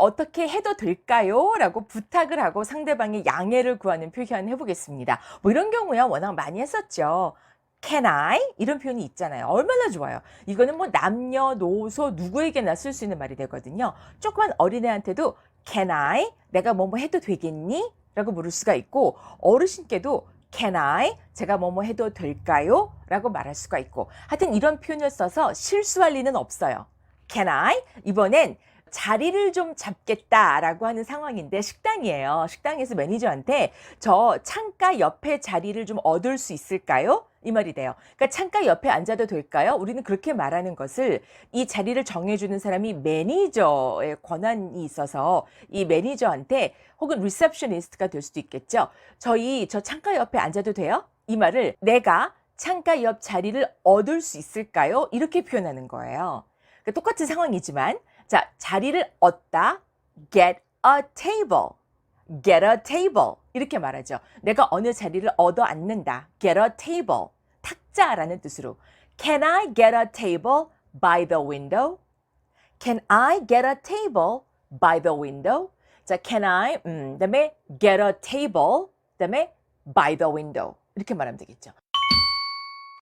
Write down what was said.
어떻게 해도 될까요? 라고 부탁을 하고 상대방의 양해를 구하는 표현 해 보겠습니다. 뭐 이런 경우야 워낙 많이 했었죠. Can I? 이런 표현이 있잖아요. 얼마나 좋아요. 이거는 뭐 남녀노소 누구에게나 쓸 수 있는 말이 되거든요. 조그만 어린애한테도 Can I? 내가 뭐뭐 해도 되겠니? 라고 물을 수가 있고 어르신께도 Can I? 제가 뭐뭐 해도 될까요? 라고 말할 수가 있고 하여튼 이런 표현을 써서 실수할 리는 없어요. Can I? 이번엔 자리를 좀 잡겠다라고 하는 상황인데 식당이에요. 식당에서 매니저한테 저 창가 옆에 자리를 좀 얻을 수 있을까요? 이 말이 돼요. 그러니까 창가 옆에 앉아도 될까요? 우리는 그렇게 말하는 것을 이 자리를 정해주는 사람이 매니저의 권한이 있어서 이 매니저한테 혹은 리셉셔니스트가 될 수도 있겠죠. 저희 저 창가 옆에 앉아도 돼요? 이 말을 내가 창가 옆 자리를 얻을 수 있을까요? 이렇게 표현하는 거예요. 그러니까 똑같은 상황이지만 자 자리를 얻다 get a table get a table 이렇게 말하죠. 내가 어느 자리를 얻어 앉는다 get a table 탁자라는 뜻으로 Can I get a table by the window? Can I get a table by the window? 자, can I, 음, 그다음에 get a table, 그다음에 by the window 이렇게 말하면 되겠죠.